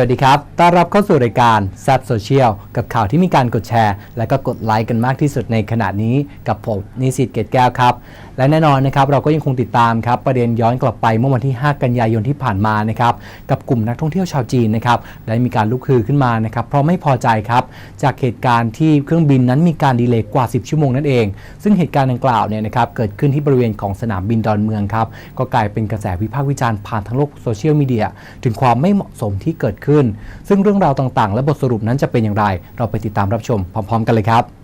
สวัสดีครับ ต้อนรับเข้าสู่รายการแซ p โซเชียลกับข่าวที่มีการกดแชร์ และก็กดไลค์กันมากที่สุดในขณะนี้กับผมนิสิตเกตแก้วครับ และแน่นอนนะครับเราก็ยังคงติดตามครับประเด็นย้อนกลับไปเมื่อวันที่ 5 กันยายนที่ผ่านมานะครับกับกลุ่มนักท่องเที่ยวชาวจีนนะครับได้มีการลุกฮือขึ้นมานะครับเพราะไม่พอใจครับจากเหตุการณ์ที่เครื่องบินนั้นมีการดีเลย์กว่า 10 ชั่วโมงนั่นเอง ซึ่งเหตุการณ์ดังกล่าวเนี่ยนะครับเกิดขึ้นที่บริเวณของสนามบินดอนเมืองครับก็กลายเป็นกระแสวิพากษ์วิจารณ์ผ่านทางโลกโซเชียลมีเดียถึงความไม่เหมาะสมที่เกิดขึ้นซึ่งเรื่องราวต่างๆ และบทสรุปนั้นจะเป็นอย่างไร เราไปติดตามรับชมพร้อม ๆ กันเลยครับ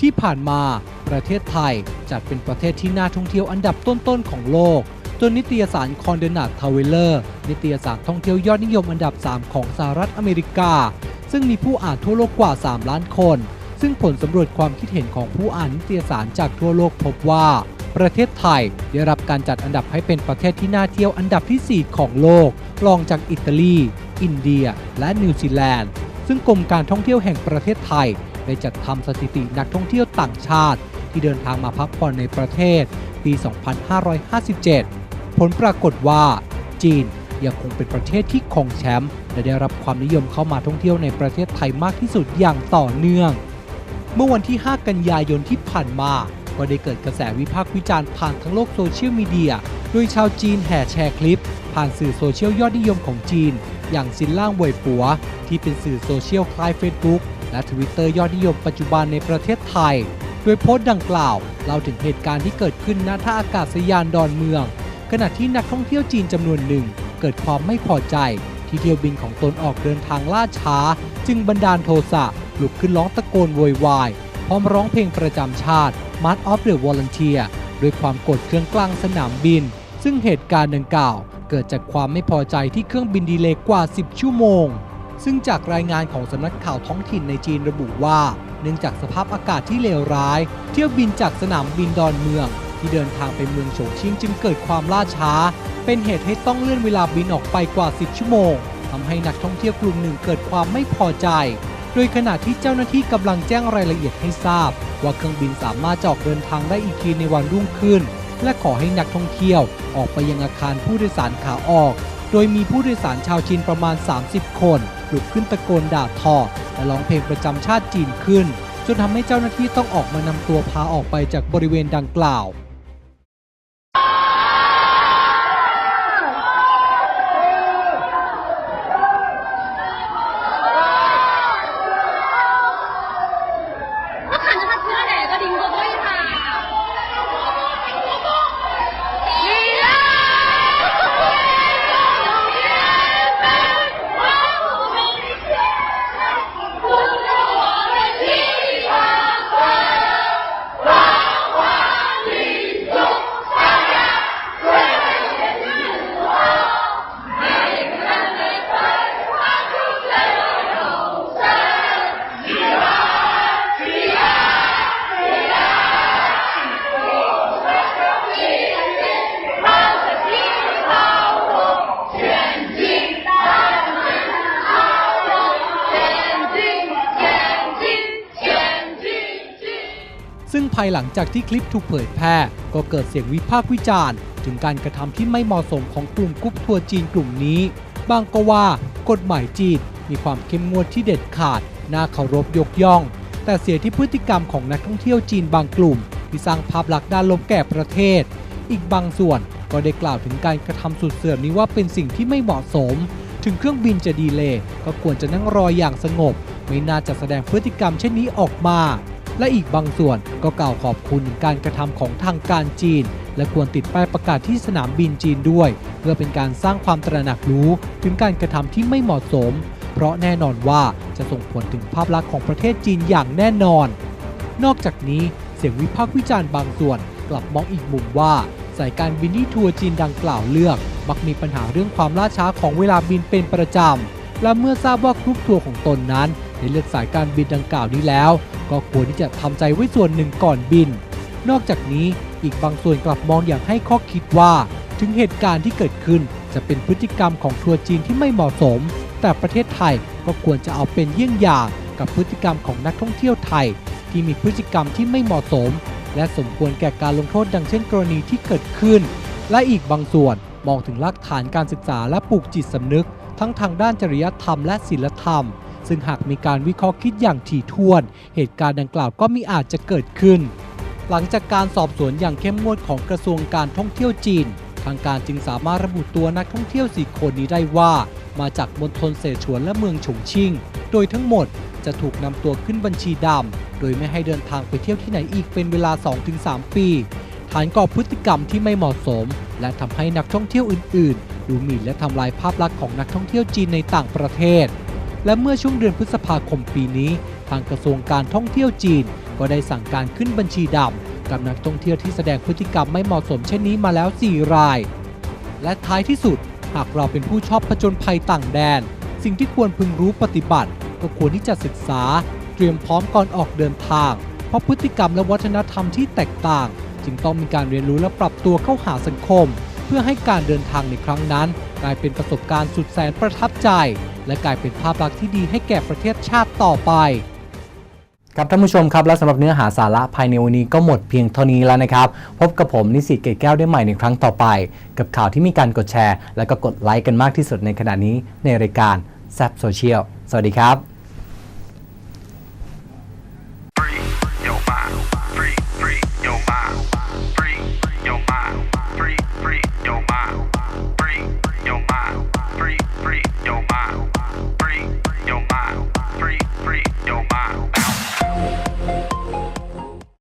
ที่ผ่านมาประเทศไทยจัดเป็นประเทศที่น่าท่องเที่ยวอันดับต้นๆของโลก จนนิตยสารคอนเดนัททาวเวลเลอร์นิตยสารท่องเที่ยวยอดนิยมอันดับ 3 ของสหรัฐอเมริกา ซึ่งมีผู้อ่านทั่วโลกกว่า 3 ล้านคน ซึ่งผลสำรวจความคิดเห็นของผู้อ่านนิตยสารจากทั่วโลกพบว่า ประเทศไทยได้รับการจัดอันดับให้เป็นประเทศที่น่าเที่ยวอันดับทีสี่4 ของโลก รองจากอิตาลี อินเดีย และนิวซีแลนด์ซึ่งกรมการท่องเที่ยวแห่งประเทศไทย ได้จัดทำสถิตินักท่องเที่ยวต่างชาติ ที่เดินทางมาพักผ่อนในประเทศ ปี 2557 ผลปรากฏว่า จีนยังคงเป็นประเทศที่คงแชมป์และได้รับความนิยมเข้ามาท่องเที่ยวในประเทศไทยมากที่สุดอย่างต่อเนื่อง เมื่อวันที่ 5 กันยายนที่ผ่านมาก็ได้เกิดกระแสวิพากษ์วิจารณ์ผ่านทั้งโลกโซเชียลมีเดีย โดยชาวจีนแห่แชร์คลิป ผ่านสื่อโซเชียลยอดนิยมของจีน อย่างซินล่างบวยปัว ที่เป็นสื่อโซเชียลคล้าย Facebook และ Twitter ยอดนิยมปัจจุบันในประเทศไทย โดยโพสต์ดังกล่าวเล่าถึงเหตุการณ์ที่เกิดขึ้นณท่าอากาศยานดอนเมือง ขณะที่นักท่องเที่ยวจีนจำนวนหนึ่ง เกิดความไม่พอใจ ที่เที่ยวบินของตนออกเดินทางล่าช้า จึงบันดาลโทสะลุกขึ้นร้องตะโกนโวยวายพร้อมร้องเพลงประจำชาติ Mart of the Volunteer ด้วยความโกรธเครื่องกลางสนามบิน ซึ่งเหตุการณ์ดังกล่าว เกิดจากความไม่พอใจที่เครื่องบินดีเลย์กว่า 10 ชั่วโมง ซึ่งจากรายงานของสำนักข่าวท้องถิ่นในจีนระบุว่า เนื่องจากสภาพอากาศที่เลวร้าย เที่ยวบินจากสนามบินดอนเมือง ที่เดินทางไปเมืองโฉงชิ่งจึงเกิดความล่าช้า เป็นเหตุให้ต้องเลื่อนเวลาบินออกไปกว่า 10 ชั่วโมงทำให้นักท่องเที่ยวกลุ่มหนึ่งเกิดความไม่พอใจ โดยขณะที่เจ้าหน้าที่กำลังแจ้งรายละเอียดให้ทราบ ว่าเครื่องบินสามารถจะออกเดินทางได้อีกทีในวันรุ่งขึ้น และขอให้นักท่องเที่ยวออกไปยังอาคารผู้โดยสารขาออก โดยมีผู้โดยสารชาวจีนประมาณ 30 คนลุกขึ้นตะโกนด่าทอ และร้องเพลงประจำชาติจีนขึ้น จนทำให้เจ้าหน้าที่ต้องออกมานำตัวพาออกไปจากบริเวณดังกล่าว ภายหลังจากที่คลิปถูกเผยแพร่ ก็เกิดเสียงวิพากษ์วิจารณ์ ถึงการกระทำที่ไม่เหมาะสมของกลุ่มกรุ๊ปทัวร์จีนกลุ่มนี้ บางก็ว่ากฎหมายจีนมีความเข้มงวดที่เด็ดขาด น่าเคารพยกย่อง แต่เสียที่พฤติกรรมของนักท่องเที่ยวจีนบางกลุ่ม ที่สร้างภาพลักษณ์ด้านลบแก่ประเทศ อีกบางส่วนก็ได้กล่าวถึงการกระทำสุดเสื่อมนี้ว่าเป็นสิ่งที่ไม่เหมาะสม ถึงเครื่องบินจะดีเลย์ก็ควรจะนั่งรออย่างสงบ ไม่น่าจะแสดงพฤติกรรมเช่นนี้ออกมา และอีกบางส่วนก็กล่าวขอบคุณการกระทำของทางการจีน และควรติดป้ายประกาศที่สนามบินจีนด้วย เพื่อเป็นการสร้างความตระหนักรู้ถึงการกระทำที่ไม่เหมาะสม เพราะแน่นอนว่าจะส่งผลถึงภาพลักษณ์ของประเทศจีนอย่างแน่นอน นอกจากนี้เสียงวิพากษ์วิจารณ์บางส่วน กลับมองอีกมุมว่าสายการบินที่ทัวร์จีนดังกล่าวเลือก มักมีปัญหาเรื่องความล่าช้าของเวลาบินเป็นประจำ และเมื่อทราบว่ากรุ๊ปทัวร์ของตนนั้นได้เลือกสายการบินดังกล่าวนี้แล้ว ก็ควรที่จะทำใจไว้ส่วนหนึ่งก่อนบิน นอกจากนี้อีกบางส่วนกลับมองอย่างให้ข้อคิดว่า ถึงเหตุการณ์ที่เกิดขึ้น จะเป็นพฤติกรรมของทัวร์จีนที่ไม่เหมาะสม แต่ประเทศไทยก็ควรจะเอาเป็นเยี่ยงอย่างกับพฤติกรรมของนักท่องเที่ยวไทย ที่มีพฤติกรรมที่ไม่เหมาะสม และสมควรแก่การลงโทษดังเช่นกรณีที่เกิดขึ้น และอีกบางส่วนมองถึงรากฐานการศึกษาและปลูกจิตสำนึก ทั้งทางด้านจริยธรรมและศีลธรรม ซึ่งหากมีการวิเคราะห์คิดอย่างถี่ถ้วน เหตุการณ์ดังกล่าวก็มีอาจจะเกิดขึ้น หลังจากการสอบสวนอย่างเข้มงวดของกระทรวงการท่องเที่ยวจีน ทางการจึงสามารถระบุตัวนักท่องเที่ยว4คนนี้ได้ว่า มาจากมณฑลเสฉวนและเมืองฉงชิ่ง โดยทั้งหมดจะถูกนำตัวขึ้นบัญชีดำ โดยไม่ให้เดินทางไปเที่ยวที่ไหนอีกเป็นเวลา 2-3 ปี ฐานก่อพฤติกรรมที่ไม่เหมาะสม และทำให้นักท่องเที่ยวอื่น ๆ ดูหมิ่นและทำลายภาพลักษณ์ของนักท่องเที่ยวจีนในต่างประเทศ และเมื่อช่วงเดือนพฤษภาคมปีนี้ ทางกระทรวงการท่องเที่ยวจีน ก็ได้สั่งการขึ้นบัญชีดำกับนักท่องเที่ยวที่แสดงพฤติกรรมไม่เหมาะสมเช่นนี้มาแล้ว 4 ราย และท้ายที่สุด หากเราเป็นผู้ชอบผจญภัยต่างแดน สิ่งที่ควรพึงรู้ปฏิบัติ ก็ควรที่จะศึกษา เตรียมพร้อมก่อนออกเดินทาง เพราะพฤติกรรมและวัฒนธรรมที่แตกต่าง จึงต้องมีการเรียนรู้และปรับตัวเข้าหาสังคม เพื่อให้การเดินทางในครั้งนั้น กลายเป็นประสบการณ์สุดแสนประทับใจ และกลายเป็นภาพลักษณ์ที่ดีให้แก่ประเทศชาติต่อไปครับท่านผู้ชมครับ และสำหรับเนื้อหาสาระภายในวันนี้ก็หมดเพียงเท่านี้แล้วนะครับ พบกับผมนิสิตเกตแก้วได้ใหม่ในครั้งต่อไป กับข่าวที่มีการกดแชร์ และก็กดไลค์กันมากที่สุดในขณะนี้ในรายการแซ p โซเชียลสวัสดีครับ